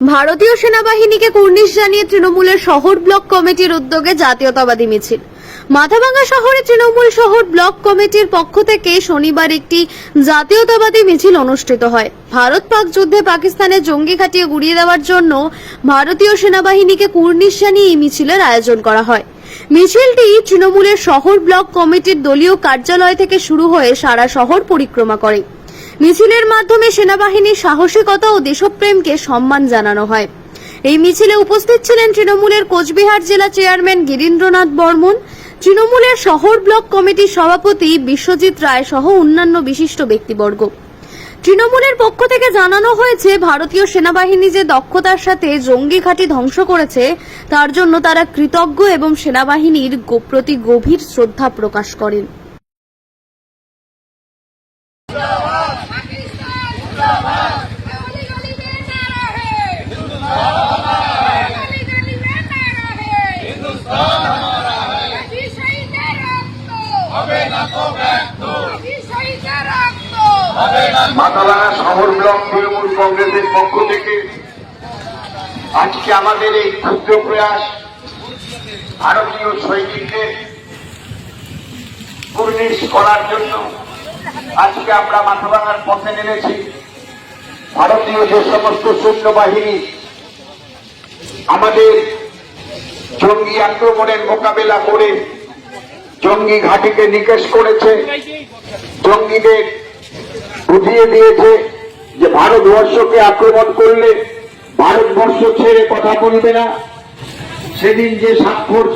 ভারতীয় সেনাবাহিনীকে কুর্নিশ জানিয়ে তৃণমূলের শহর ব্লক কমিটির উদ্যোগে জাতীয়তাবাদী মিছিল। মাথাভাঙ্গা শহরে তৃণমূল শহর ব্লক কমিটির পক্ষ থেকে শনিবার একটি জাতীয়তাবাদী মিছিল অনুষ্ঠিত হয়। ভারত পাক যুদ্ধে পাকিস্তানের জঙ্গি খাটিয়ে গুড়িয়ে দেওয়ার জন্য ভারতীয় সেনাবাহিনীকে কুর্নিশ জানিয়ে এই মিছিলের আয়োজন করা হয়। মিছিলটি তৃণমূলের শহর ব্লক কমিটির দলীয় কার্যালয় থেকে শুরু হয়ে সারা শহর পরিক্রমা করে। মিছিলের মাধ্যমে সেনাবাহিনীর সাহসিকতা ও দেশপ্রেমকে সম্মান জানানো হয়। এই মিছিলে উপস্থিত ছিলেন তৃণমূলের কোচবিহার জেলা চেয়ারম্যান গিরীন্দ্রনাথ বর্মন, তৃণমূলের শহর ব্লক কমিটির সভাপতি বিশ্বজিৎ রায় সহ অন্যান্য বিশিষ্ট ব্যক্তিবর্গ। তৃণমূলের পক্ষ থেকে জানানো হয়েছে, ভারতীয় সেনাবাহিনী যে দক্ষতার সাথে জঙ্গি ঘাঁটি ধ্বংস করেছে, তার জন্য তারা কৃতজ্ঞ এবং সেনাবাহিনীর প্রতি গভীর শ্রদ্ধা প্রকাশ করেন। আমাদের এই ক্ষুদ্র প্রয়াস ভারতীয় সৈনিকদের কুর্নিশ করার জন্য আজকে আমরা মাথাভাঙার পথে নেমেছি। ভারতীয় যে সমস্ত সৈন্য বাহিনী আমাদের জঙ্গি আক্রমণের মোকাবেলা করে জঙ্গি ঘাঁটিকে নিকেশ করেছে। জঙ্গিদের বুঝিয়ে দিয়েছে যে ভারতবর্ষকে আক্রমণ করলে ভারতবর্ষ ছেড়ে কথা বলবে না। সেদিন যে স্বাক্ষর